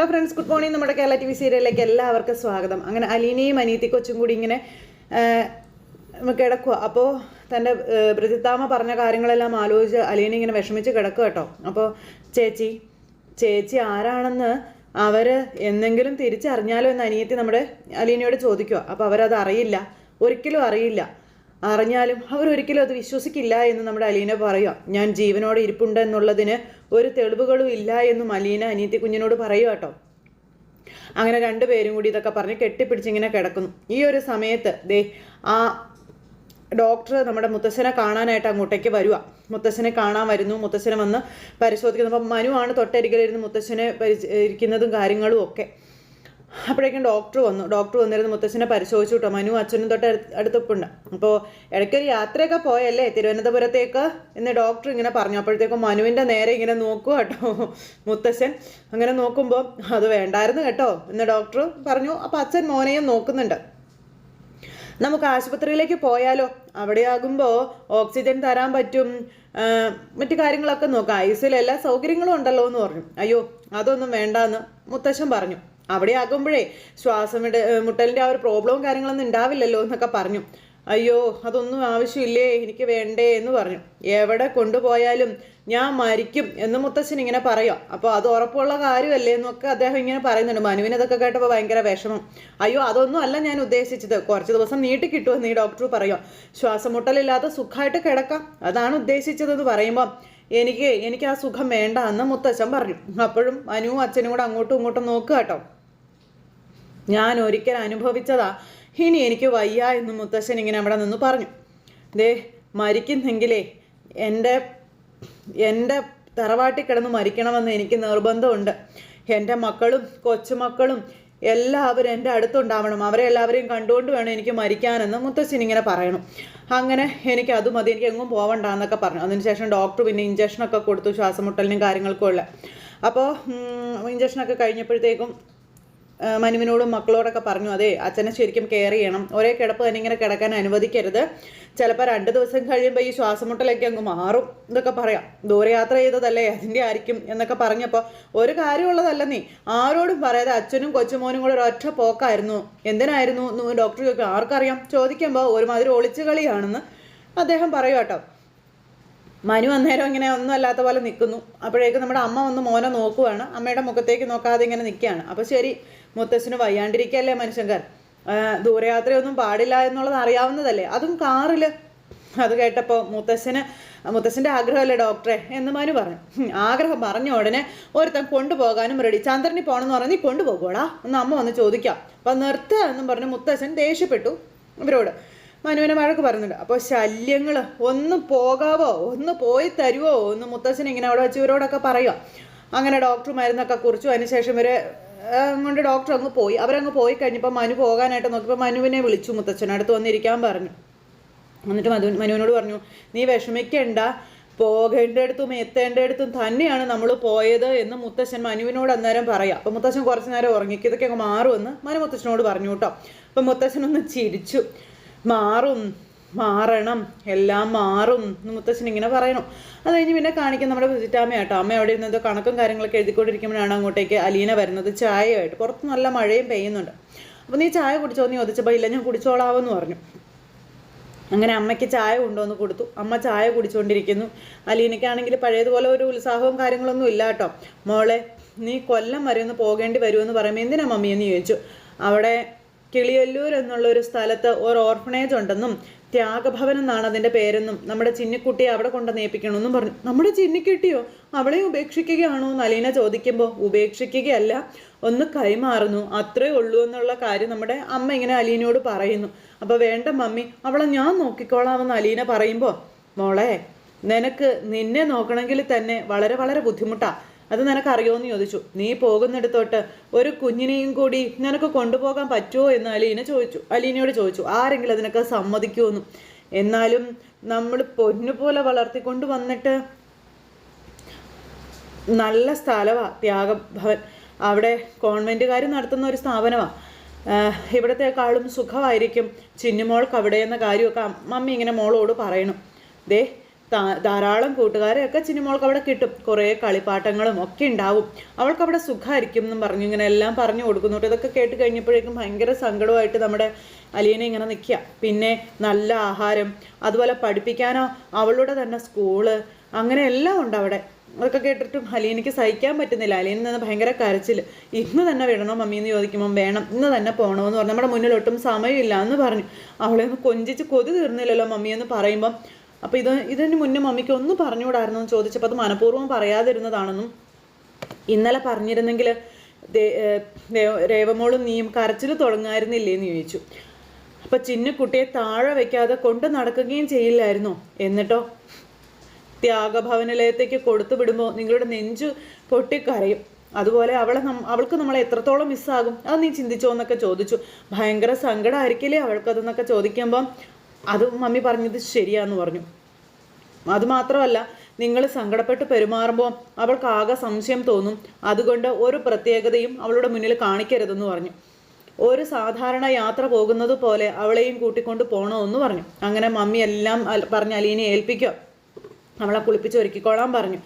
Hello friends good morning നമ്മുടെ Kerala T V സീരിയലിലേക്ക് എല്ലാവർക്കും സ്വാഗതം. അങ്ങനെ അലീനയും അനീതി കൊച്ചും കൂടി ഇങ്ങനെ കിടക്കുക അപ്പോൾ തന്റെ പ്രതിത്താമ പറഞ്ഞ കാര്യങ്ങളെല്ലാം ആലോചിച്ച് അലീന ഇങ്ങനെ വിഷമിച്ച് കിടക്കുക കേട്ടോ. അപ്പോൾ ചേച്ചി ചേച്ചി ആരാണെന്ന് അവർ എന്തെങ്കിലും തിരിച്ചറിഞ്ഞാലോ എന്ന് അനിയത്തി നമ്മുടെ അലീനയോട് ചോദിക്കുക അപ്പോൾ അവരത് അറിയില്ല. ഒരിക്കലും അറിയില്ല. അറിഞ്ഞാലും അവരൊരിക്കലും അത് വിശ്വസിക്കില്ല എന്ന് നമ്മുടെ അലീന പറയുക ഞാൻ ജീവനോടെ ഇരിപ്പുണ്ട് എന്നുള്ളതിന് ഒരു തെളിവുകളും ഇല്ല എന്നും അലീന അനീത്തി കുഞ്ഞിനോട് പറയുക കേട്ടോ. അങ്ങനെ രണ്ടുപേരും കൂടി ഇതൊക്കെ പറഞ്ഞ് കെട്ടിപ്പിടിച്ചിങ്ങനെ കിടക്കുന്നു. ഈ ഒരു സമയത്ത് ദേ ആ ഡോക്ടർ നമ്മുടെ മുത്തശ്ശനെ കാണാനായിട്ട് അങ്ങോട്ടേക്ക് വരുക മുത്തശ്ശനെ കാണാൻ വരുന്നു. മുത്തശ്ശനെ വന്ന് പരിശോധിക്കുന്നു. അപ്പം മനുവാണ് തൊട്ടരികിലിരുന്ന് മുത്തശ്ശനെ പരിചരിക്കുന്നതും കാര്യങ്ങളും ഒക്കെ. അപ്പോഴേക്കും ഡോക്ടർ വന്നു. ഡോക്ടർ വന്നിരുന്നു മുത്തശ്ശനെ പരിശോധിച്ചു കേട്ടോ. മനു അച്ഛനും തൊട്ട് അടുത്ത് അടുത്തപ്പുണ്ട്. അപ്പോൾ ഇടയ്ക്കൊരു യാത്രയൊക്കെ പോയല്ലേ തിരുവനന്തപുരത്തേക്ക് എന്ന് ഡോക്ടർ ഇങ്ങനെ പറഞ്ഞു. അപ്പോഴത്തേക്കും മനുവിന്റെ നേരെ ഇങ്ങനെ നോക്കുക കേട്ടോ. മുത്തശ്ശൻ അങ്ങനെ നോക്കുമ്പോൾ അത് വേണ്ടായിരുന്നു കേട്ടോ എന്ന് ഡോക്ടർ പറഞ്ഞു. അപ്പോൾ അച്ഛൻ മോനെയും നോക്കുന്നുണ്ട്. നമുക്ക് ആശുപത്രിയിലേക്ക് പോയാലോ? അവിടെയാകുമ്പോൾ ഓക്സിജൻ തരാൻ പറ്റും. മറ്റു കാര്യങ്ങളൊക്കെ നോക്കാം. ഐസിയിൽ എല്ലാ സൗകര്യങ്ങളും ഉണ്ടല്ലോ എന്ന് പറഞ്ഞു. അയ്യോ അതൊന്നും വേണ്ടാന്ന് മുത്തശ്ശൻ പറഞ്ഞു. അവിടെ ആകുമ്പോഴേ ശ്വാസം വിട മുട്ടലിന്റെ ആ ഒരു പ്രോബ്ലവും കാര്യങ്ങളൊന്നും ഉണ്ടാവില്ലല്ലോ എന്നൊക്കെ പറഞ്ഞു. അയ്യോ അതൊന്നും ആവശ്യമില്ലേ എനിക്ക് വേണ്ടേ എന്ന് പറഞ്ഞു. എവിടെ കൊണ്ടുപോയാലും ഞാൻ മരിക്കും എന്ന് മുത്തച്ഛൻ ഇങ്ങനെ പറയാം. അപ്പോൾ അത് ഉറപ്പുള്ള കാര്യമല്ലേ എന്നൊക്കെ അദ്ദേഹം ഇങ്ങനെ പറയുന്നുണ്ട്. മനുവിന് അതൊക്കെ കേട്ടപ്പോൾ ഭയങ്കര വിഷമം. അയ്യോ അതൊന്നും അല്ല ഞാൻ ഉദ്ദേശിച്ചത്. കുറച്ച് ദിവസം നീട്ടി കിട്ടുമെന്ന് ഈ ഡോക്ടർ പറയാം. ശ്വാസം മുട്ടലില്ലാതെ സുഖമായിട്ട് കിടക്കാം. അതാണ് ഉദ്ദേശിച്ചതെന്ന് പറയുമ്പോൾ എനിക്ക് എനിക്ക് ആ സുഖം വേണ്ട എന്ന് മുത്തച്ഛൻ പറഞ്ഞു. അപ്പോഴും മനുവും അച്ഛനും കൂടെ അങ്ങോട്ടും ഇങ്ങോട്ടും നോക്കുക കേട്ടോ. ഞാൻ ഒരിക്കൽ അനുഭവിച്ചതാ. ഇനി എനിക്ക് വയ്യ എന്ന് മുത്തശ്ശൻ ഇങ്ങനെ അവിടെ നിന്ന് പറഞ്ഞു. ദേ മരിക്കുന്നെങ്കിലേ എന്റെ എന്റെ തറവാട്ടിൽ കിടന്ന് മരിക്കണമെന്ന് എനിക്ക് നിർബന്ധമുണ്ട്. എന്റെ മക്കളും കൊച്ചുമക്കളും എല്ലാവരും എന്റെ അടുത്തുണ്ടാവണം. അവരെ എല്ലാവരെയും കണ്ടുകൊണ്ട് വേണം എനിക്ക് മരിക്കാനെന്ന് മുത്തശ്ശൻ ഇങ്ങനെ പറയണം. അങ്ങനെ എനിക്ക് അത് മതി. എനിക്ക് എങ്ങും പോവണ്ട എന്നൊക്കെ പറഞ്ഞു. അതിനുശേഷം ഡോക്ടർ പിന്നെ ഇഞ്ചക്ഷനൊക്കെ കൊടുത്തു ശ്വാസമുട്ടലിനും കാര്യങ്ങൾക്കും ഉള്ള അപ്പോൾ ഇഞ്ചക്ഷനൊക്കെ കഴിഞ്ഞപ്പോഴത്തേക്കും മനുവിനോടും മക്കളോടൊക്കെ പറഞ്ഞു അതെ അച്ഛനെ ശരിക്കും കെയർ ചെയ്യണം. ഒരേ കിടപ്പ് തന്നെ ഇങ്ങനെ കിടക്കാൻ അനുവദിക്കരുത്. ചിലപ്പോൾ രണ്ട് ദിവസം കഴിയുമ്പോൾ ഈ ശ്വാസമുട്ടലൊക്കെ അങ്ങ് മാറും എന്നൊക്കെ പറയാം. ദൂരയാത്ര ചെയ്തതല്ലേ അതിന്റെ ആയിരിക്കും എന്നൊക്കെ പറഞ്ഞപ്പോൾ ഒരു കാര്യമുള്ളതല്ല നീ. ആരോടും പറയാതെ അച്ഛനും കൊച്ചുമോനും കൂടെ ഒരൊറ്റ പോക്കായിരുന്നു. എന്തിനായിരുന്നു? ഡോക്ടർ ചോദിക്കും. ആർക്കറിയാം? ചോദിക്കുമ്പോൾ ഒരുമാതിരി ഒളിച്ചു കളിയാണെന്ന് അദ്ദേഹം പറയും കേട്ടോ. മനു അന്നേരം ഇങ്ങനെ ഒന്നും അല്ലാത്ത പോലെ നിൽക്കുന്നു അപ്പോഴേക്കും നമ്മുടെ അമ്മ ഒന്ന് മോനെ നോക്കുവാണ്. അമ്മയുടെ മുഖത്തേക്ക് നോക്കാതെ ഇങ്ങനെ നിൽക്കുകയാണ്. അപ്പോൾ ശരി മുത്തശ്ശന് വയ്യാണ്ടിരിക്കല്ലേ മനുഷ്യങ്കർ ദൂരയാത്രയൊന്നും പാടില്ല എന്നുള്ളത് അറിയാവുന്നതല്ലേ? അതും കാറിൽ അത് കേട്ടപ്പോൾ മുത്തശ്ശന് മുത്തശ്ശന്റെ ആഗ്രഹമല്ലേ ഡോക്ടറെ? എന്ന് മനു പറഞ്ഞു. ആഗ്രഹം പറഞ്ഞ ഉടനെ ഒരുത്തൻ കൊണ്ടുപോകാനും റെഡി ചന്ദ്രനി പോകണമെന്ന് പറഞ്ഞ് നീ കൊണ്ടുപോകൂടാ എന്ന് അമ്മ വന്ന് ചോദിക്കാം. അപ്പം നിർത്തുക എന്നും പറഞ്ഞ് മുത്തശ്ശൻ ദേഷ്യപ്പെട്ടു ഇവരോട്. മനുവിനെ വഴക്ക് പറഞ്ഞില്ല. അപ്പോൾ ശല്യങ്ങൾ ഒന്ന് പോകാവോ ഒന്ന് പോയി തരുവോ ഒന്ന് മുത്തച്ഛൻ ഇങ്ങനെ അവിടെ വെച്ച് ഇവരോടൊക്കെ പറയുക അങ്ങനെ ഡോക്ടർ മരുന്നൊക്കെ കുറിച്ചു. അതിനുശേഷം ഇവർ കൊണ്ട് ഡോക്ടർ അങ്ങ് പോയി. അവരങ്ങ് പോയി കഴിഞ്ഞപ്പോൾ മനു പോകാനായിട്ട് നോക്കിയപ്പോൾ മനുവിനെ വിളിച്ചു മുത്തച്ഛൻ. അടുത്ത് വന്നിരിക്കാൻ പറഞ്ഞു. എന്നിട്ട് മധു മനുവിനോട് പറഞ്ഞു നീ വിഷമിക്കണ്ട. പോകേണ്ടയിടത്തും എത്തേണ്ടയിടത്തും തന്നെയാണ് നമ്മൾ പോയത് എന്ന് മുത്തശ്ശൻ മനുവിനോട് അന്നേരം പറയാം. അപ്പം മുത്തശ്ശൻ കുറച്ച് നേരം ഉറങ്ങിക്ക് ഇതൊക്കെ അങ്ങ് മാറുമെന്ന് മനു മുത്തശ്ശനോട് പറഞ്ഞു കേട്ടോ. അപ്പം മുത്തശ്ശൻ ഒന്ന് ചിരിച്ചു. മാറും മാറണം എല്ലാം മാറും എന്ന് മുത്തശ്ശൻ ഇങ്ങനെ പറയണം. അത് കഴിഞ്ഞ് പിന്നെ കാണിക്കാൻ നമ്മുടെ വിജിറ്റാമ്മ കേട്ടോ. അമ്മ അവിടെ ഇരുന്നത് കണക്കും കാര്യങ്ങളൊക്കെ എഴുതിക്കൊണ്ടിരിക്കുമ്പോഴാണ് അങ്ങോട്ടേക്ക് അലീന വരുന്നത് ചായയായിട്ട്. പുറത്ത് നല്ല മഴയും പെയ്യുന്നുണ്ട്. അപ്പോൾ നീ ചായ കുടിച്ചോ എന്ന് ചോദിച്ചപ്പോൾ ഇല്ല ഞാൻ കുടിച്ചോളാവെന്ന് പറഞ്ഞു. അങ്ങനെ അമ്മയ്ക്ക് ചായ കൊണ്ടുവന്ന് കൊടുത്തു. അമ്മ ചായ കുടിച്ചുകൊണ്ടിരിക്കുന്നു അലീനയ്ക്കാണെങ്കിൽ പഴയതുപോലെ ഒരു ഉത്സാഹവും കാര്യങ്ങളൊന്നും ഇല്ല കേട്ടോ. മോളെ നീ കൊല്ലം വരെ ഒന്ന് പോകേണ്ടി വരുമെന്ന് പറയുമ്പോൾ എന്തിനാ മമ്മിയെന്ന് ചോദിച്ചു? അവിടെ കിളിയല്ലൂർ എന്നുള്ള ഒരു സ്ഥലത്ത് ഒരു ഓർഫണേജ് ഉണ്ടെന്നും ത്യാഗഭവൻ എന്നാണ് അതിന്റെ പേരെന്നും നമ്മുടെ ചിന്നിക്കുട്ടിയെ അവിടെ കൊണ്ട് നേപ്പിക്കണമെന്നും പറഞ്ഞു. നമ്മുടെ ചിന്നിക്കുട്ടിയോ അവളെ ഉപേക്ഷിക്കുകയാണോ എന്ന് അലീന ചോദിക്കുമ്പോൾ ഉപേക്ഷിക്കുകയല്ല ഒന്ന് കൈമാറുന്നു. അത്രേ ഉള്ളൂ എന്നുള്ള കാര്യം നമ്മുടെ അമ്മ ഇങ്ങനെ അലീനയോട് പറയുന്നു. അപ്പോൾ വേണ്ട മമ്മി അവളെ ഞാൻ നോക്കിക്കോളാമെന്ന് അലീന പറയുമ്പോൾ മോളെ നിനക്ക് നിന്നെ നോക്കണമെങ്കിൽ തന്നെ വളരെ വളരെ ബുദ്ധിമുട്ടാ. അത് നിനക്ക് അറിയുമോയെന്ന് ചോദിച്ചു. നീ പോകുന്നിടത്തോട്ട് ഒരു കുഞ്ഞിനെയും കൂടി നിനക്ക് കൊണ്ടുപോകാൻ പറ്റുമോ എന്ന് അലീന ചോദിച്ചു. അലീനയോട് ചോദിച്ചു ആരെങ്കിലും അതിനൊക്കെ സമ്മതിക്കുമെന്നും എന്നാലും നമ്മൾ പൊന്നുപോലെ വളർത്തിക്കൊണ്ട് വന്നിട്ട് നല്ല സ്ഥലമാണ് ത്യാഗഭവൻ അവിടെ കോൺവെന്റുകാർ നടത്തുന്ന ഒരു സ്ഥാപനമാണ് ഇവിടത്തെക്കാളും സുഖമായിരിക്കും. ചിന്നുമോൾക്ക് അവിടെ എന്ന കാര്യമൊക്കെ മമ്മി ഇങ്ങനെ മോളോട് പറയണം. ദേ ധാരാളം കൂട്ടുകാരെയൊക്കെ ചിനിമോൾക്ക് അവിടെ കിട്ടും. കുറേ കളിപ്പാട്ടങ്ങളും ഒക്കെ ഉണ്ടാവും. അവൾക്ക് അവിടെ സുഖമായിരിക്കും എന്നും പറഞ്ഞു ഇങ്ങനെ എല്ലാം പറഞ്ഞു കൊടുക്കുന്നു. ഇതൊക്കെ കേട്ട് കഴിഞ്ഞപ്പോഴേക്കും ഭയങ്കര സങ്കടമായിട്ട് നമ്മുടെ അലിയനെ ഇങ്ങനെ നിൽക്കുക. പിന്നെ നല്ല ആഹാരം അതുപോലെ പഠിപ്പിക്കാനോ അവളുടെ തന്നെ സ്കൂൾ അങ്ങനെ എല്ലാം ഉണ്ട് അവിടെ. അതൊക്കെ കേട്ടിട്ടും അലീനയ്ക്ക് സഹിക്കാൻ പറ്റുന്നില്ല. അലീനിൽ നിന്ന് ഭയങ്കര കരച്ചിൽ ഇന്ന് തന്നെ വിടണോ മമ്മി എന്ന് ചോദിക്കുമ്പോൾ വേണം. ഇന്ന് തന്നെ പോകണമെന്ന് പറഞ്ഞു. നമ്മുടെ മുന്നിൽ ഒട്ടും സമയമില്ല എന്ന് പറഞ്ഞു. അവളെ ഒന്ന് കൊഞ്ചിച്ച് കൊതി തീർന്നില്ലല്ലോ മമ്മി എന്ന് പറയുമ്പം അപ്പോൾ ഇത് ഇതിന് മുന്നേ മമ്മിക്ക് ഒന്ന് പറഞ്ഞുകൂടായിരുന്നു എന്ന് ചോദിച്ചപ്പോൾ അത് മനഃപൂർവം പറയാതിരുന്നതാണെന്നും ഇന്നലെ പറഞ്ഞിരുന്നെങ്കിൽ രേവമോളും നീയും കരച്ചിൽ തുടങ്ങായിരുന്നില്ലേ എന്ന് ചോദിച്ചു. അപ്പം ചിന്നുകുട്ടിയെ താഴെ വെക്കാതെ കൊണ്ട് നടക്കുകയും ചെയ്യില്ലായിരുന്നോ? എന്നിട്ടോ? ത്യാഗഭവനിലയത്തേക്ക് കൊടുത്തു വിടുമ്പോൾ നിങ്ങളുടെ നെഞ്ചു പൊട്ടിക്കരയും. അതുപോലെ അവളെ അവൾക്ക് നമ്മളെ എത്രത്തോളം മിസ്സാകും അത് നീ ചിന്തിച്ചോ എന്നൊക്കെ ചോദിച്ചു. ഭയങ്കര സങ്കടമായിരിക്കില്ലേ അവൾക്കതെന്നൊക്കെ ചോദിക്കുമ്പം അത് മമ്മി പറഞ്ഞത് ശരിയാന്ന് പറഞ്ഞു. അതുമാത്രമല്ല നിങ്ങൾ സങ്കടപ്പെട്ട് പെരുമാറുമ്പോൾ അവൾക്ക് ആകെ സംശയം തോന്നും. അതുകൊണ്ട് ഒരു പ്രത്യേകതയും അവളുടെ മുന്നിൽ കാണിക്കരുതെന്ന് പറഞ്ഞു. ഒരു സാധാരണ യാത്ര പോകുന്നത് പോലെ അവളെയും കൂട്ടിക്കൊണ്ട് പോകണമെന്ന് പറഞ്ഞു. അങ്ങനെ മമ്മി എല്ലാം പറഞ്ഞ് അലീനെ ഏൽപ്പിക്കുക. അവളെ കുളിപ്പിച്ച് ഒരുക്കിക്കോളാൻ പറഞ്ഞു.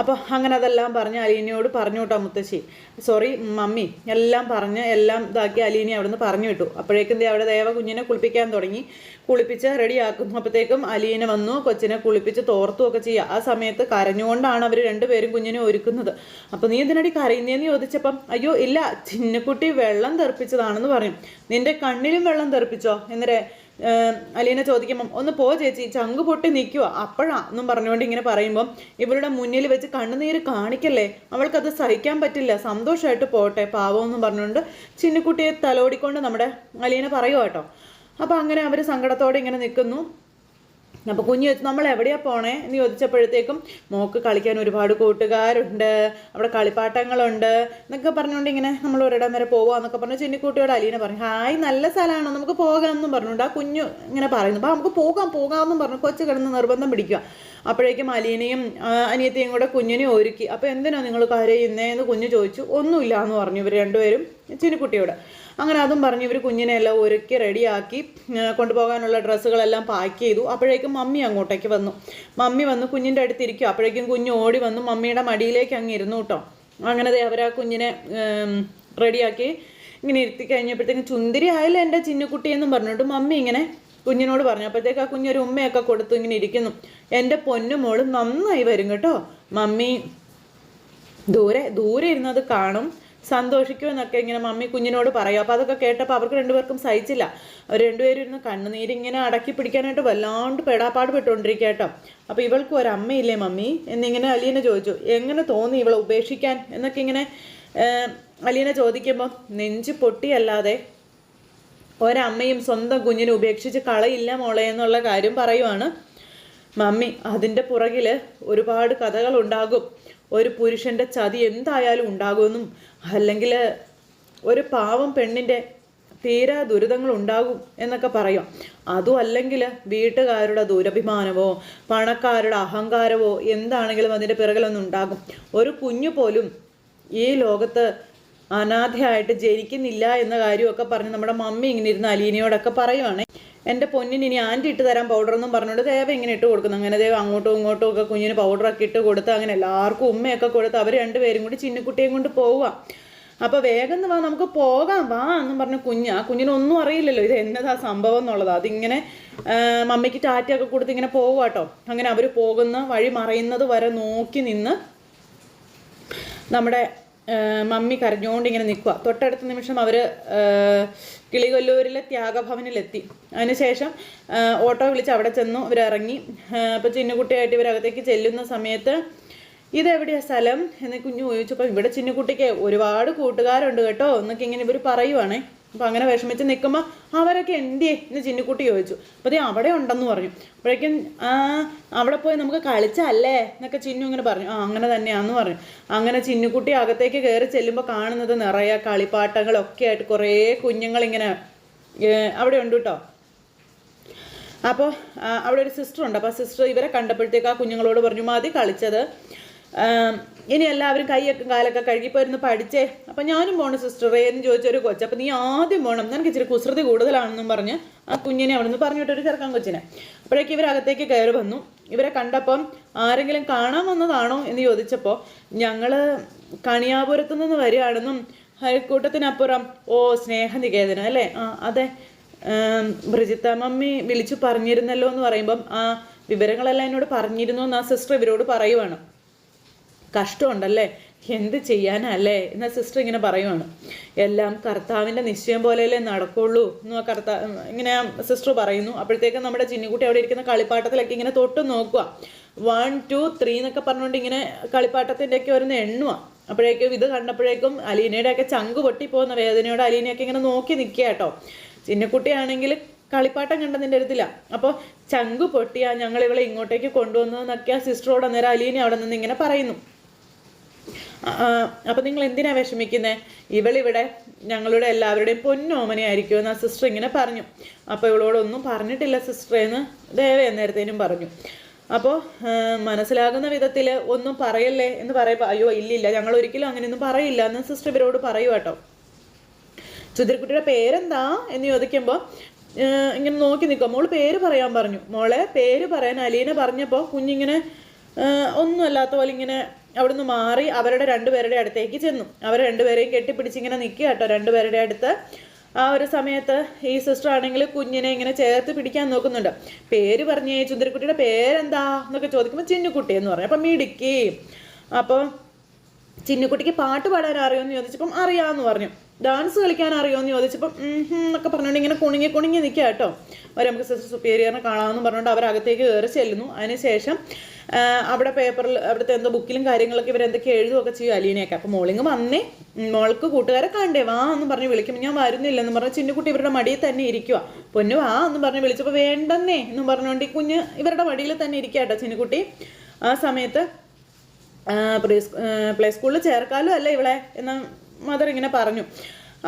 അപ്പോൾ അങ്ങനെ അതെല്ലാം പറഞ്ഞ് അലീനയോട് പറഞ്ഞു കേട്ടോ മുത്തശ്ശി. സോറി മമ്മി എല്ലാം പറഞ്ഞ് എല്ലാം ഇതാക്കി അലീനെ അവിടുന്ന് പറഞ്ഞു വിട്ടു. അപ്പോഴേക്കും അവിടെ ദേവ കുഞ്ഞിനെ കുളിപ്പിക്കാൻ തുടങ്ങി. കുളിപ്പിച്ച് റെഡിയാക്കും. അപ്പോഴത്തേക്കും അലീന വന്നു കൊച്ചിനെ കുളിപ്പിച്ച് തോർത്തും ഒക്കെ ചെയ്യുക. ആ സമയത്ത് കരഞ്ഞുകൊണ്ടാണ് അവർ രണ്ടുപേരും കുഞ്ഞിനെ ഒരുക്കുന്നത്. അപ്പോൾ നീ എന്തിനടി കരയുന്നതെന്ന് ചോദിച്ചപ്പം അയ്യോ ഇല്ല ചിന്നക്കുട്ടി വെള്ളം തെറിപ്പിച്ചതാണെന്ന് പറയും. നിന്റെ കണ്ണിലും വെള്ളം തെറിപ്പിച്ചോ? എന്നിട്ട് അലീന ചോദിക്കുമ്പം ഒന്ന് പോ ചേച്ചി ചങ്ക് പൊട്ടി നിൽക്കുക അപ്പോഴാ എന്നും പറഞ്ഞുകൊണ്ട് ഇങ്ങനെ പറയുമ്പം ഇവരുടെ മുന്നിൽ വെച്ച് കണ്ണുനീര് കാണിക്കല്ലേ? അവൾക്കത് സഹിക്കാൻ പറ്റില്ല. സന്തോഷമായിട്ട് പോട്ടെ പാവം എന്നും പറഞ്ഞുകൊണ്ട് ചിന്നിക്കുട്ടിയെ തലോടിക്കൊണ്ട് നമ്മുടെ അലീന പറയുക കേട്ടോ. അപ്പോൾ അങ്ങനെ അവർ സങ്കടത്തോടെ ഇങ്ങനെ നിൽക്കുന്നു അപ്പോൾ കുഞ്ഞു ചോദിച്ചു നമ്മൾ എവിടെയാ പോണേ? എന്ന് ചോദിച്ചപ്പോഴത്തേക്കും മോക്ക് കളിക്കാൻ ഒരുപാട് കൂട്ടുകാരുണ്ട് അവിടെ കളിപ്പാട്ടങ്ങളുണ്ട് എന്നൊക്കെ പറഞ്ഞുകൊണ്ട് ഇങ്ങനെ നമ്മൾ ഒരിടം വരെ പോവാന്നൊക്കെ പറഞ്ഞു. ചെന്നിക്കുട്ടിയോട് അലീന പറഞ്ഞു ഹായ് നല്ല സ്ഥലമാണോ? നമുക്ക് പോകാം എന്നും പറഞ്ഞുകൊണ്ട് ആ കുഞ്ഞു ഇങ്ങനെ പറയുന്നു. അപ്പോൾ നമുക്ക് പോകാം പോകാമെന്നും പറഞ്ഞു. കൊച്ചു കിടന്ന് നിർബന്ധം പിടിക്കുക. അപ്പോഴേക്കും അലീനയും അനിയത്തെയും കൂടെ കുഞ്ഞിനെ ഒരുക്കി. അപ്പോൾ എന്തിനാ നിങ്ങൾ കരയുന്നേന്ന് കുഞ്ഞു ചോദിച്ചു. ഒന്നുമില്ല എന്ന് പറഞ്ഞു ഇവർ രണ്ടുപേരും ചിന്നിക്കുട്ടിയോട്. അങ്ങനെ അതും പറഞ്ഞ് ഇവർ കുഞ്ഞിനെ എല്ലാം ഒരുക്കി റെഡിയാക്കി കൊണ്ടുപോകാനുള്ള ഡ്രസ്സുകളെല്ലാം പാക്ക് ചെയ്തു. അപ്പോഴേക്കും മമ്മി അങ്ങോട്ടേക്ക് വന്നു. മമ്മി വന്ന് കുഞ്ഞിന്റെ അടുത്തിരിക്കും. അപ്പോഴേക്കും കുഞ്ഞ് ഓടി വന്ന് മമ്മിയുടെ മടിയിലേക്ക് അങ്ങ് ഇരുന്നു കേട്ടോ. അങ്ങനെ അവർ ആ കുഞ്ഞിനെ റെഡിയാക്കി ഇങ്ങനെ ഇരുത്തി കഴിഞ്ഞപ്പോഴത്തേക്കും ചുന്തിരി ആയല്ലോ എന്റെ ചിന്നുകുട്ടി എന്നും പറഞ്ഞിട്ട് മമ്മി ഇങ്ങനെ കുഞ്ഞിനോട് പറഞ്ഞു. അപ്പോഴത്തേക്ക് ആ കുഞ്ഞൊരു ഉമ്മയൊക്കെ കൊടുത്തു ഇങ്ങനെ ഇരിക്കുന്നു. എന്റെ പൊന്നു മോൾ നന്നായി വരും കേട്ടോ. മമ്മി ദൂരെ ദൂരെ ഇരുന്നത് കാണും. സന്തോഷിക്കുമെന്നൊക്കെ ഇങ്ങനെ മമ്മി കുഞ്ഞിനോട് പറയും. അപ്പോൾ അതൊക്കെ കേട്ടപ്പോൾ അവർക്ക് രണ്ടുപേർക്കും സഹിച്ചില്ല. അവർ രണ്ടുപേരും ഇരുന്ന് കണ്ണുനീരിങ്ങനെ അടക്കി പിടിക്കാനായിട്ട് വല്ലാണ്ട് പെടാപ്പാട് പെട്ടുകൊണ്ടിരിക്കുക കേട്ടോ. അപ്പോൾ ഇവൾക്ക് ഒരു അമ്മയില്ലേ മമ്മി? എന്നിങ്ങനെ അലീന ചോദിച്ചു. എങ്ങനെ തോന്നി ഇവളെ ഉപേക്ഷിക്കാൻ? എന്നൊക്കെ ഇങ്ങനെ അലിയനെ ചോദിക്കുമ്പോൾ നെഞ്ച് പൊട്ടിയല്ലാതെ ഒരമ്മയും സ്വന്തം കുഞ്ഞിനെ ഉപേക്ഷിച്ച് കളയില്ല മോളെ എന്നുള്ള കാര്യം പറയുവാണ് മമ്മി. അതിന്റെ പുറകിൽ ഒരുപാട് കഥകൾ ഉണ്ടാകും ഒരു പുരുഷന്റെ ചതി എന്തായാലും ഉണ്ടാകുമെന്നും അല്ലെങ്കിൽ ഒരു പാവം പെണ്ണിന്റെ തീരാ ദുരിതങ്ങൾ ഉണ്ടാകും എന്നൊക്കെ പറയാം. അതും അല്ലെങ്കിൽ വീട്ടുകാരുടെ ദുരഭിമാനമോ പണക്കാരുടെ അഹങ്കാരമോ എന്താണെങ്കിലും അതിന്റെ പിറകിലൊന്നും ഉണ്ടാകും. ഒരു കുഞ്ഞു പോലും ഈ ലോകത്ത് അനാഥയായിട്ട് ജനിക്കുന്നില്ല എന്ന കാര്യമൊക്കെ പറഞ്ഞ് നമ്മുടെ മമ്മി ഇങ്ങനെ ഇരുന്ന് അലീനയോടൊക്കെ പറയുവാണേ. എന്റെ പൊന്നിന് ഇനി ആന്റി ഇട്ട് തരാൻ പൗഡറൊന്നും പറഞ്ഞുകൊണ്ട് ദേവ ഇങ്ങനെ ഇട്ട് കൊടുക്കുന്നു. അങ്ങനെ ദേവ അങ്ങോട്ടും ഇങ്ങോട്ടും ഒക്കെ കുഞ്ഞിന് പൗഡറൊക്കെ ഇട്ട് കൊടുത്ത് അങ്ങനെ എല്ലാവർക്കും ഉമ്മയൊക്കെ കൊടുത്ത് അവർ രണ്ടുപേരും കൂടി ചിന്നിക്കുട്ടിയും കൊണ്ട് പോവുക അപ്പോൾ വേഗം വാ നമുക്ക് പോകാം. വാ എന്നും പറഞ്ഞ് കുഞ്ഞ് ആ കുഞ്ഞിനൊന്നും അറിയില്ലല്ലോ. ഇത് എന്നതാ സംഭവം എന്നുള്ളത്. അതിങ്ങനെ മമ്മിക്ക് ടാറ്റയൊക്കെ കൊടുത്ത് ഇങ്ങനെ പോവുക കേട്ടോ അങ്ങനെ അവർ പോകുന്ന വഴി മറയുന്നത് വരെ നോക്കി നിന്ന് നമ്മുടെ മമ്മി കരഞ്ഞുകൊണ്ട് ഇങ്ങനെ നിൽക്കുക തൊട്ടടുത്ത നിമിഷം അവർ കിളികൊല്ലൂരിലെ ത്യാഗഭവനിലെത്തി. അതിനുശേഷം ഓട്ടോ വിളിച്ച് അവിടെ ചെന്നു ഇവരിറങ്ങി അപ്പോൾ ചിന്നുകുട്ടിയായിട്ട് ഇവരകത്തേക്ക് ചെല്ലുന്ന സമയത്ത് ഇതെവിടെയാ സ്ഥലം? എന്ന് കുഞ്ഞു ചോദിച്ചപ്പോൾ ഇവിടെ ചിന്നുകുട്ടിക്ക് ഒരുപാട് കൂട്ടുകാരുണ്ട് കേട്ടോ എന്നൊക്കെ ഇങ്ങനെ ഇവർ പറയുവാണേ. അപ്പോൾ അങ്ങനെ വിഷമിച്ച് നിൽക്കുമ്പോൾ അവരൊക്കെ എന്തിയേ? എന്ന് ചിന്നിക്കുട്ടി ചോദിച്ചു. അപ്പോൾ ദേ അവിടെ ഉണ്ടെന്ന് പറഞ്ഞു. അപ്പോഴേക്കും ആ അവിടെ പോയി നമുക്ക് കളിച്ചല്ലേ? എന്നൊക്കെ ചിന്നു ഇങ്ങനെ പറഞ്ഞു. ആ അങ്ങനെ തന്നെയാണെന്ന് പറഞ്ഞു. അങ്ങനെ ചിന്നിക്കുട്ടി അകത്തേക്ക് കയറി ചെല്ലുമ്പോൾ കാണുന്നത് നിറയെ കളിപ്പാട്ടങ്ങളൊക്കെ ആയിട്ട് കുറേ കുഞ്ഞുങ്ങളിങ്ങനെ അവിടെ ഉണ്ട് കേട്ടോ അപ്പോൾ അവിടെ ഒരു സിസ്റ്റർ ഉണ്ട്. അപ്പോൾ സിസ്റ്റർ ഇവരെ കണ്ടപ്പോഴത്തേക്ക് ആ കുഞ്ഞുങ്ങളോട് പറഞ്ഞു മതി കളിച്ചത് ആം, ഇനി എല്ലാവരും കൈയൊക്കെ കാലൊക്കെ കഴുകിപ്പോയിരുന്നു പഠിച്ചേ. അപ്പം ഞാനും പോണു സിസ്റ്ററേ എന്ന് ചോദിച്ചൊരു കൊച്ചു. അപ്പം നീ ആദ്യം പോകണം നിനക്ക് ഇച്ചിരി കുസൃതി കൂടുതലാണെന്നും പറഞ്ഞ് ആ കുഞ്ഞിനെ അവിടെ നിന്ന് പറഞ്ഞിട്ടൊരു ചെറുക്കൻ കൊച്ചിനെ. അപ്പോഴേക്ക് ഇവരകത്തേക്ക് കയറി വന്നു. ഇവരെ കണ്ടപ്പം ആരെങ്കിലും കാണാൻ വന്നതാണോ എന്ന് ചോദിച്ചപ്പോൾ ഞങ്ങൾ കണിയാപുരത്തു നിന്ന് വരികയാണെന്നും അയൽക്കൂട്ടത്തിനപ്പുറം ഓ സ്നേഹനികേതനം അല്ലേ? ആ അതെ. ബ്രിജിത്ത മമ്മി വിളിച്ചു പറഞ്ഞിരുന്നല്ലോ എന്ന് പറയുമ്പം ആ വിവരങ്ങളെല്ലാം എന്നോട് പറഞ്ഞിരുന്നു എന്ന് ആ സിസ്റ്റർ ഇവരോട് പറയുവാണ്. കഷ്ടമുണ്ടല്ലേ? എന്ത് ചെയ്യാനല്ലേ? എന്ന സിസ്റ്റർ ഇങ്ങനെ പറയുവാണ്. എല്ലാം കർത്താവിന്റെ നിശ്ചയം പോലെയല്ലേ നടക്കുള്ളൂ എന്ന് കർത്താ ഇങ്ങനെ സിസ്റ്റർ പറയുന്നു. അപ്പോഴത്തേക്കും നമ്മുടെ ചിന്നിക്കുട്ടി അവിടെ ഇരിക്കുന്ന കളിപ്പാട്ടത്തിലൊക്കെ ഇങ്ങനെ തൊട്ട് നോക്കുക വൺ ടു ത്രീ എന്നൊക്കെ പറഞ്ഞുകൊണ്ട് ഇങ്ങനെ കളിപ്പാട്ടത്തിന്റെ ഒക്കെ വരുന്ന എണ്ണുക അപ്പോഴേക്കും ഇത് കണ്ടപ്പോഴേക്കും അലീനയുടെ ഒക്കെ ചങ്ക് പൊട്ടി പോകുന്ന വേദനയോടെ അലീനയൊക്കെ ഇങ്ങനെ നോക്കി നിൽക്കുക കേട്ടോ. ചിന്നക്കുട്ടിയാണെങ്കിൽ കളിപ്പാട്ടം കണ്ടതിന്റെ അടുത്തില്ല അപ്പോൾ ചങ്ക് പൊട്ടിയാ ഞങ്ങൾ ഇവളെ ഇങ്ങോട്ടേക്ക് കൊണ്ടുവന്നതെന്നൊക്കെ ആ സിസ്റ്ററോട് അന്നേരം അലീന അവിടെ നിന്ന് ഇങ്ങനെ പറയുന്നു. അപ്പം നിങ്ങൾ എന്തിനാ വിഷമിക്കുന്നത് ഇവളിവിടെ ഞങ്ങളുടെ എല്ലാവരുടെയും പൊന്നോമനയായിരിക്കും എന്ന് ആ സിസ്റ്റർ ഇങ്ങനെ പറഞ്ഞു. അപ്പോൾ ഇവളോടൊന്നും പറഞ്ഞിട്ടില്ല സിസ്റ്റർ എന്ന് ദേവേ നേരത്തേനും പറഞ്ഞു. അപ്പോൾ മനസ്സിലാകുന്ന വിധത്തിൽ ഒന്നും പറയല്ലേ എന്ന് പറയുമ്പോൾ അയ്യോ ഇല്ലില്ല ഞങ്ങൾ ഒരിക്കലും അങ്ങനെയൊന്നും പറയില്ല എന്ന് സിസ്റ്റർ ഇവരോട് പറയൂ കേട്ടോ. ചുതിരിക്കുട്ടിയുടെ പേരെന്താ എന്ന് ചോദിക്കുമ്പോൾ ഇങ്ങനെ നോക്കി നിൽക്കുക മോൾ പേര് പറയാൻ പറഞ്ഞു. മോളെ പേര് പറയാൻ അലീന പറഞ്ഞപ്പോൾ കുഞ്ഞിങ്ങനെ ആ, ഒന്നും പോലെ ഇങ്ങനെ അവിടുന്ന് മാറി അവരുടെ രണ്ടുപേരുടെ അടുത്തേക്ക് ചെന്നു. അവർ രണ്ടുപേരെയും കെട്ടിപ്പിടിച്ച് ഇങ്ങനെ നിൽക്കുക കേട്ടോ. രണ്ടുപേരുടെ അടുത്ത് ആ ഒരു സമയത്ത് ഈ സിസ്റ്റർ ആണെങ്കിൽ കുഞ്ഞിനെ ഇങ്ങനെ ചേർത്ത് പിടിക്കാൻ നോക്കുന്നുണ്ട്. പേര് പറഞ്ഞേ ചുന്ദരിക്കുട്ടിയുടെ പേരെന്താ എന്നൊക്കെ ചോദിക്കുമ്പോൾ ചിന്നുക്കുട്ടി എന്ന് പറഞ്ഞു അപ്പം മിടുക്കി. അപ്പോൾ ചിന്നുക്കുട്ടിക്ക് പാട്ട് പാടാൻ അറിയുമെന്ന് ചോദിച്ചപ്പം അറിയാമെന്ന് പറഞ്ഞു. ഡാൻസ് കളിക്കാൻ അറിയുമെന്ന് ചോദിച്ചപ്പം എന്നൊക്കെ പറഞ്ഞുകൊണ്ട് ഇങ്ങനെ കുണുങ്ങി കുണുങ്ങി നിൽക്കുക കേട്ടോ. അവർ നമുക്ക് സിസ്റ്റർ സുപ്പീരിയറിനെ കാണാമെന്ന് പറഞ്ഞുകൊണ്ട് അവരകത്തേക്ക് കയറി ചെല്ലുന്നു. അതിനുശേഷം അവിടെ പേപ്പറിൽ അവിടുത്തെ എന്തോ ബുക്കിലും കാര്യങ്ങളൊക്കെ ഇവർ എന്തൊക്കെ എഴുതുകയൊക്കെ ചെയ്യും അലീനയൊക്കെ. അപ്പോൾ മോളിങ് വന്നേ. മോൾക്ക് കൂട്ടുകാരെ കണ്ടേ വാ എന്ന് പറഞ്ഞ് വിളിക്കുമ്പോൾ ഞാൻ വരുന്നില്ല എന്ന് പറഞ്ഞ് ചിന്നുകുട്ടി ഇവരുടെ മടിയിൽ തന്നെ ഇരിക്കുക പൊന്നു വാ എന്ന് പറഞ്ഞ് വിളിച്ചപ്പോൾ വേണ്ടെന്നേ എന്ന് പറഞ്ഞുകൊണ്ട് ഈ കുഞ്ഞ് ഇവരുടെ മടിയിൽ തന്നെ ഇരിക്കുക കേട്ടോ ചിന്നുകുട്ടി. ആ സമയത്ത് പ്രീ പ്ലേ സ്കൂളിൽ ചേർക്കാലോ അല്ല ഇവളെ എന്ന് മദർ ഇങ്ങനെ പറഞ്ഞു.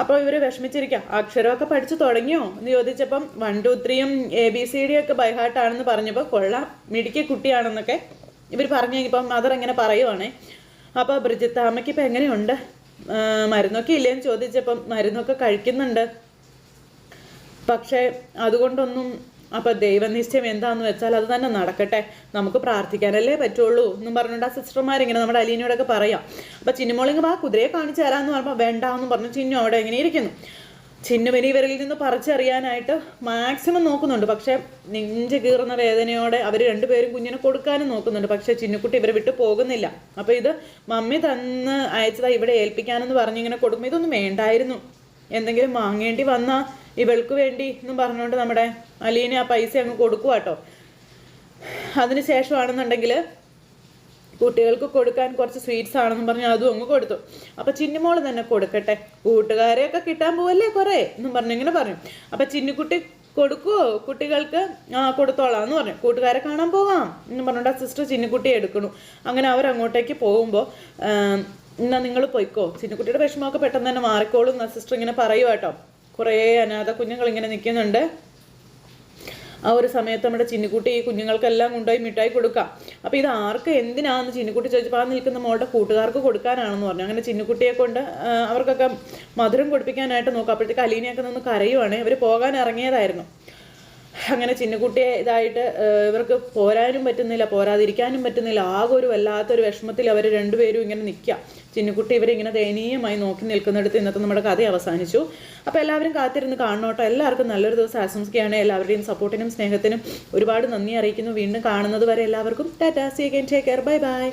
അപ്പോൾ ഇവർ വിഷമിച്ചിരിക്കുക അക്ഷരമൊക്കെ പഠിച്ചു തുടങ്ങിയോ? എന്ന് ചോദിച്ചപ്പം വൺ ടു ത്രീയും എ ബി സി ഡി ഒക്കെ ബൈഹാർട്ടാണെന്ന് പറഞ്ഞപ്പോൾ കൊള്ളാം മിടുക്കിയ കുട്ടിയാണെന്നൊക്കെ ഇവർ പറഞ്ഞു ഇപ്പം മദർ അങ്ങനെ പറയുവാണേ. അപ്പോൾ ബ്രിജിത്ത അമ്മയ്ക്ക് ഇപ്പം എങ്ങനെയുണ്ട്? മരുന്നൊക്കെ ഇല്ലേന്ന് ചോദിച്ചപ്പം മരുന്നൊക്കെ കഴിക്കുന്നുണ്ട്. പക്ഷേ അതുകൊണ്ടൊന്നും അപ്പൊ ദൈവനിശ്ചയം എന്താന്ന് വെച്ചാൽ അത് തന്നെ നടക്കട്ടെ. നമുക്ക് പ്രാർത്ഥിക്കാനല്ലേ പറ്റുള്ളൂ എന്നും പറഞ്ഞുകൊണ്ട് ആ സിസ്റ്റർമാരിങ്ങനെ നമ്മുടെ അലീനയോടൊക്കെ പറയാം. അപ്പോൾ ചിന്നുമോളിങ്ങ് ആ കുതിരയെ കാണിച്ചു തരാമെന്ന് പറഞ്ഞപ്പോൾ വേണ്ട എന്ന് പറഞ്ഞു ചിന്നു അവിടെ എങ്ങനെ ഇരിക്കുന്നു. ചിന്നുവിനി ഇവരിൽ നിന്ന് പറിച്ചറിയാനായിട്ട് മാക്സിമം നോക്കുന്നുണ്ട്. പക്ഷേ നെഞ്ച് കീറുന്ന വേദനയോടെ അവർ രണ്ടുപേരും കുഞ്ഞിനെ കൊടുക്കാനും നോക്കുന്നുണ്ട്. പക്ഷേ ചിന്നുക്കുട്ടി ഇവരെ വിട്ടു പോകുന്നില്ല. അപ്പോൾ ഇത് മമ്മി തന്ന് അയച്ചതാ ഇവിടെ ഏൽപ്പിക്കാനെന്ന് പറഞ്ഞിങ്ങനെ കൊടുക്കുമ്പോൾ ഇതൊന്നും വേണ്ടായിരുന്നു. എന്തെങ്കിലും വാങ്ങേണ്ടി വന്നാ ഇവൾക്ക് വേണ്ടി എന്നും പറഞ്ഞുകൊണ്ട് നമ്മുടെ അലീനെ ആ പൈസ അങ്ങ് കൊടുക്കുക കേട്ടോ അതിന് ശേഷമാണെന്നുണ്ടെങ്കിൽ കുട്ടികൾക്ക് കൊടുക്കാൻ കുറച്ച് സ്വീറ്റ്സ് ആണെന്നും പറഞ്ഞ് അതും അങ്ങ് കൊടുത്തു. അപ്പൊ ചിന്നുമോൾ തന്നെ കൊടുക്കട്ടെ. കൂട്ടുകാരെയൊക്കെ കിട്ടാൻ പോവല്ലേ കുറേ എന്നും പറഞ്ഞു ഇങ്ങനെ പറഞ്ഞു. അപ്പൊ ചിന്നുകുട്ടി കൊടുക്കുവോ? കുട്ടികൾക്ക് ആ കൊടുത്തോളാം എന്ന് പറഞ്ഞു. കൂട്ടുകാരെ കാണാൻ പോവാം എന്ന് പറഞ്ഞുകൊണ്ട് ആ സിസ്റ്റർ ചിന്നുകുട്ടിയെ എടുക്കണു അങ്ങനെ അവർ അങ്ങോട്ടേക്ക് പോകുമ്പോൾ എന്നാ നിങ്ങൾ പൊയ്ക്കോ. ചിന്നുകുട്ടിയുടെ വിഷമമൊക്കെ പെട്ടെന്ന് തന്നെ മാറിക്കോളും എന്നാ സിസ്റ്റർ ഇങ്ങനെ പറയുക കേട്ടോ കുറേ അനാഥ കുഞ്ഞുങ്ങൾ ഇങ്ങനെ നിൽക്കുന്നുണ്ട്. ആ ഒരു സമയത്ത് നമ്മുടെ ചിന്നിക്കുട്ടി ഈ കുഞ്ഞുങ്ങൾക്കെല്ലാം കൊണ്ടുപോയി മിഠായി കൊടുക്കാം. അപ്പോൾ ഇത് ആർക്ക് എന്തിനാന്ന് ചിന്നിക്കുട്ടി ചോദിച്ചപ്പോൾ ആ നിൽക്കുന്ന മോളുടെ കൂട്ടുകാർക്ക് കൊടുക്കാനാണെന്ന് പറഞ്ഞു. അങ്ങനെ ചിന്നിക്കുട്ടിയെ കൊണ്ട് അവർക്കൊക്കെ മധുരം കൊടുപ്പിക്കാനായിട്ട് നോക്കാം. അപ്പോഴത്തേക്ക് അലീനയൊക്കെ നിന്ന് കരയുവാണ്. ഇവർ പോകാൻ ഇറങ്ങിയതായിരുന്നു. അങ്ങനെ ചിന്നുകുട്ടിയെ ഇതായിട്ട് ഇവർക്ക് പോരാനും പറ്റുന്നില്ല പോരാതിരിക്കാനും പറ്റുന്നില്ല. ആകെ ഒരു വല്ലാത്തൊരു വിഷമത്തിൽ അവർ രണ്ടുപേരും ഇങ്ങനെ നിൽക്കുക ചിന്നുകുട്ടി ഇവരിങ്ങനെ ദയനീയമായി നോക്കി നിൽക്കുന്നിടത്ത് ഇന്നത്തെ നമ്മുടെ കഥ അവസാനിച്ചു. അപ്പോൾ എല്ലാവരും കാത്തിരുന്ന് കാണണോട്ടോ. എല്ലാവർക്കും നല്ലൊരു ദിവസം ആശംസിക്കുകയാണ്. എല്ലാവരുടെയും സപ്പോർട്ടിനും സ്നേഹത്തിനും ഒരുപാട് നന്ദി അറിയിക്കുന്നു. വീണ്ടും കാണുന്നത് വരെ എല്ലാവർക്കും Tata. See again take care bye bye